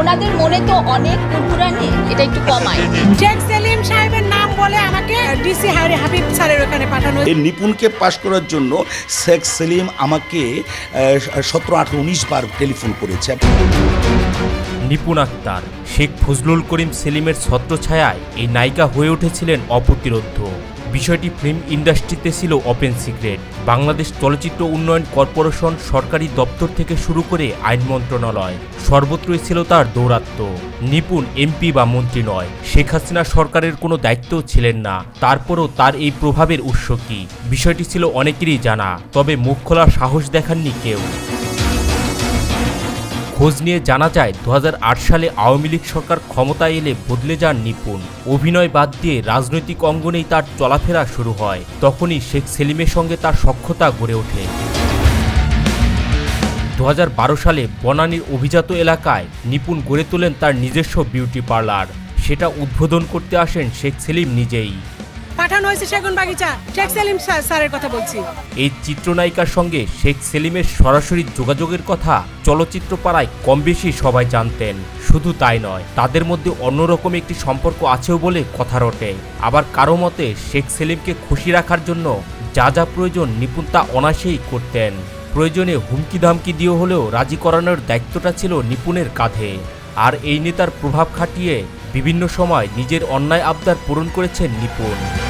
ওনাদের মনে তো অনেক কুরকুরা নিয়ে এটা একটু কমায়। শেখ সেলিম সাহেবের নাম বলে আমাকে ডিসি হাবিব স্যারের ওখানে পাঠানো এই নিপুণকে পাশ করার জন্য শেখ সেলিম আমাকে সতেরো আঠারো উনিশ বার টেলিফোন করেছে। নিপুণ আক্তার শেখ ফজলুল করিম সেলিমের ছত্রছায়ায় এই নায়িকা হয়ে উঠেছিলেন অপ্রতিরোধ্য। বিষয়টি ফিল্ম ইন্ডাস্ট্রিতে ছিল ওপেন সিক্রেট। বাংলাদেশ চলচ্চিত্র উন্নয়ন কর্পোরেশন সরকারি দপ্তর থেকে শুরু করে আইন মন্ত্রণালয়। সর্বত্রই ছিল তার দৌরাত্ম্য নিপুণ এমপি বা মন্ত্রী নয়। শেখ হাসিনা সরকারের কোনো দায়িত্বও ছিলেন না। তারপরও তার এই প্রভাবের উৎস কী? বিষয়টি ছিল অনেকেরই জানা, তবে মুখ খোলার সাহস দেখাননি কেউ। খোঁজ নিয়ে জানা যায় দু হাজার আট সালে আওয়ামী লীগ সরকার ক্ষমতায় এলে বদলে যান নিপুণ। অভিনয় বাদ দিয়ে রাজনৈতিক অঙ্গনেই তার চলাফেরা শুরু হয়। তখনই শেখ সেলিমের সঙ্গে তার সখ্যতা গড়ে ওঠে। দু হাজার বারো সালে বনানীর অভিজাত এলাকায় নিপুণ গড়ে তোলেন তার নিজস্ব বিউটি পার্লার। সেটা উদ্বোধন করতে আসেন শেখ সেলিম নিজেই। পাঠানো হয়েছে সেগুন বাগিচা। শেখ সেলিম স্যার- স্যারের কথা বলছি। এই চিত্রনায়িকার সঙ্গে শেখ সেলিমের সরাসরি যোগাযোগের কথা চলচ্চিত্র পাড়ায় কম বেশি সবাই জানতেন। শুধু তাই নয়, তাদের মধ্যে অন্যরকম একটি সম্পর্ক আছেও বলে কথা রটে। আবার কারও মতে, শেখ সেলিমকে খুশি রাখার জন্য যা যা প্রয়োজন নিপুণ তা অনায়াসেই করতেন। প্রয়োজনে হুমকি ধামকি দিয়ে হলেও রাজি করানোর দায়িত্বটা ছিল নিপুণের কাঁধে। আর এই নেতার প্রভাব খাটিয়ে বিভিন্ন সময় নিজের অন্যায় আবদার পূরণ করেছেন নিপুণ।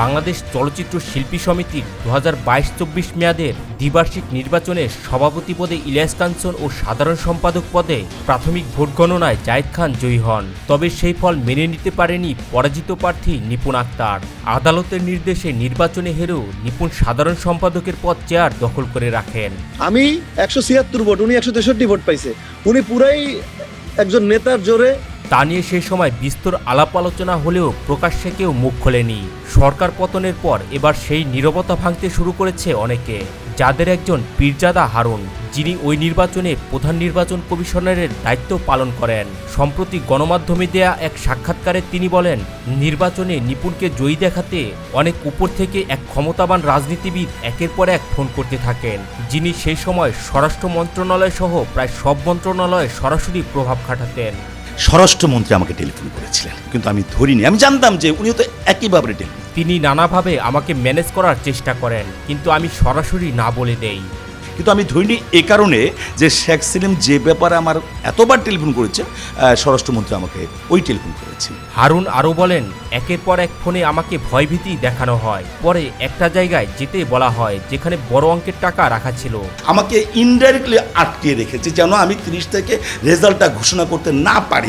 বাংলাদেশ চলচ্চিত্র শিল্পী সমিতির দু হাজার বাইশ চব্বিশ মেয়াদের দ্বিবার্ষিক নির্বাচনে সভাপতি পদে ইলিয়াস কাঞ্চন ও সাধারণ সম্পাদক পদে প্রাথমিক ভোট গণনায় জায়েদ খান জয়ী হন। তবে সেই ফল মেনে নিতে পারেনি পরাজিত প্রার্থী নিপুণ আক্তার। আদালতের নির্দেশে নির্বাচনে হেরেও নিপুণ সাধারণ সম্পাদকের পদ চেয়ার দখল করে রাখেন। আমি একশো ছিয়াত্তর ভোট, উনি একশো তেষট্টি ভোট পাইছে। উনি পুরাই একজন নেতার জোরে তা নিয়ে সে সময় বিস্তর আলাপ আলোচনা হলেও প্রকাশ্যে কেউ মুখ খোলেনি। সরকার পতনের পর এবার সেই নীরবতা ভাঙতে শুরু করেছে অনেকে, যাদের একজন পীরজাদা হারুন, যিনি ওই নির্বাচনে প্রধান নির্বাচন কমিশনারের দায়িত্ব পালন করেন। সম্প্রতি গণমাধ্যমে দেয়া এক সাক্ষাৎকারে তিনি বলেন, নির্বাচনে নিপুণকে জয়ী দেখাতে অনেক উপর থেকে এক ক্ষমতাবান রাজনীতিবিদ একের পর এক ফোন করতে থাকেন, যিনি সেই সময় স্বরাষ্ট্র মন্ত্রণালয় সহ প্রায় সব মন্ত্রণালয়ে সরাসরি প্রভাব খাটাতেন। স্বরাষ্ট্রমন্ত্রী আমাকে টেলিফোন করেছিলেন কিন্তু আমি ধরিনি। আমি জানতাম যে উনিও তো একইভাবে টেলিফোন তিনি নানাভাবে আমাকে ম্যানেজ করার চেষ্টা করেন কিন্তু আমি সরাসরি না বলে দেই কিন্তু আমি ধরিনি এ কারণে যে শেখ সেলিম যে ব্যাপারে আমার এতবার টেলিফোন করেছে স্বরাষ্ট্রমন্ত্রী আমাকে ওই টেলিফোন করেছেন। হারুন আরও বলেন একের পর এক ফোনে আমাকে ভয়ভীতি দেখানো হয়। পরে একটা জায়গায় যেতে বলা হয় যেখানে বড় অঙ্কের টাকা রাখা ছিল। আমাকে ইনডাইরেক্টলি আটকে রেখেছে যেন আমি তিরিশ থেকে রেজাল্টটা ঘোষণা করতে না পারি।